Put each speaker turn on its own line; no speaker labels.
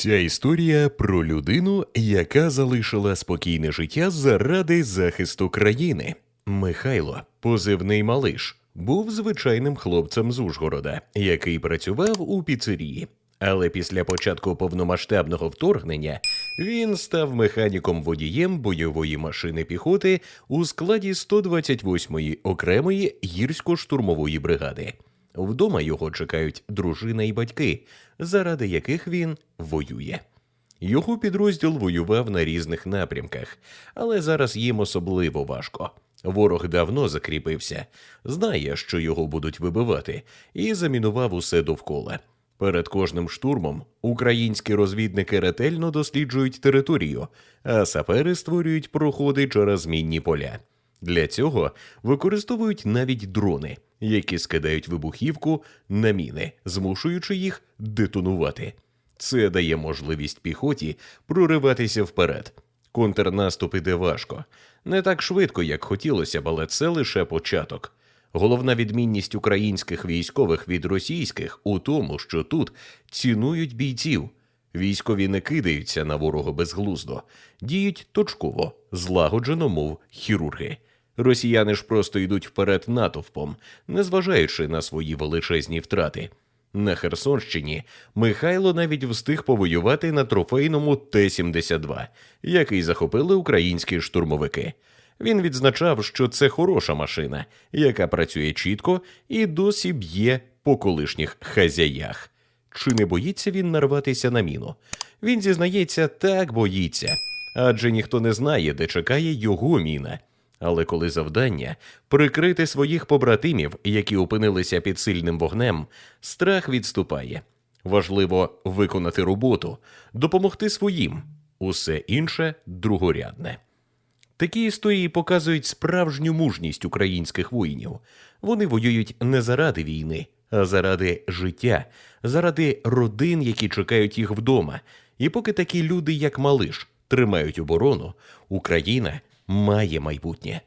Ця історія про людину, яка залишила спокійне життя заради захисту країни. Михайло, позивний малиш, був звичайним хлопцем з Ужгорода, який працював у піцерії. Але після початку повномасштабного вторгнення він став механіком водієм бойової машини піхоти у складі 128-ї окремої гірсько-штурмової бригади. Вдома його чекають дружина і батьки, заради яких він воює. Його підрозділ воював на різних напрямках, але зараз їм особливо важко. Ворог давно закріпився, знає, що його будуть вибивати, і замінував усе довкола. Перед кожним штурмом українські розвідники ретельно досліджують територію, а сапери створюють проходи через мінні поля. Для цього використовують навіть дрони, які скидають вибухівку на міни, змушуючи їх детонувати. Це дає можливість піхоті прориватися вперед. Контрнаступ іде важко, не так швидко, як хотілося б, але це лише початок. Головна відмінність українських військових від російських у тому, що тут цінують бійців. Військові не кидаються на ворога безглуздо, діють точково, злагоджено, мов хірурги. Росіяни ж просто йдуть вперед натовпом, незважаючи на свої величезні втрати. На Херсонщині Михайло навіть встиг повоювати на трофейному Т-72, який захопили українські штурмовики. Він відзначав, що це хороша машина, яка працює чітко і досі б'є по колишніх хазяях. Чи не боїться він нарватися на міну? Він зізнається, так боїться, адже ніхто не знає, де чекає його міна. Але коли завдання прикрити своїх побратимів, які опинилися під сильним вогнем, страх відступає. Важливо виконати роботу, допомогти своїм, усе інше другорядне. Такі історії показують справжню мужність українських воїнів. Вони воюють не заради війни, а заради життя, заради родин, які чекають їх вдома. І поки такі люди, як Малиш, тримають оборону, Україна має майбутнє.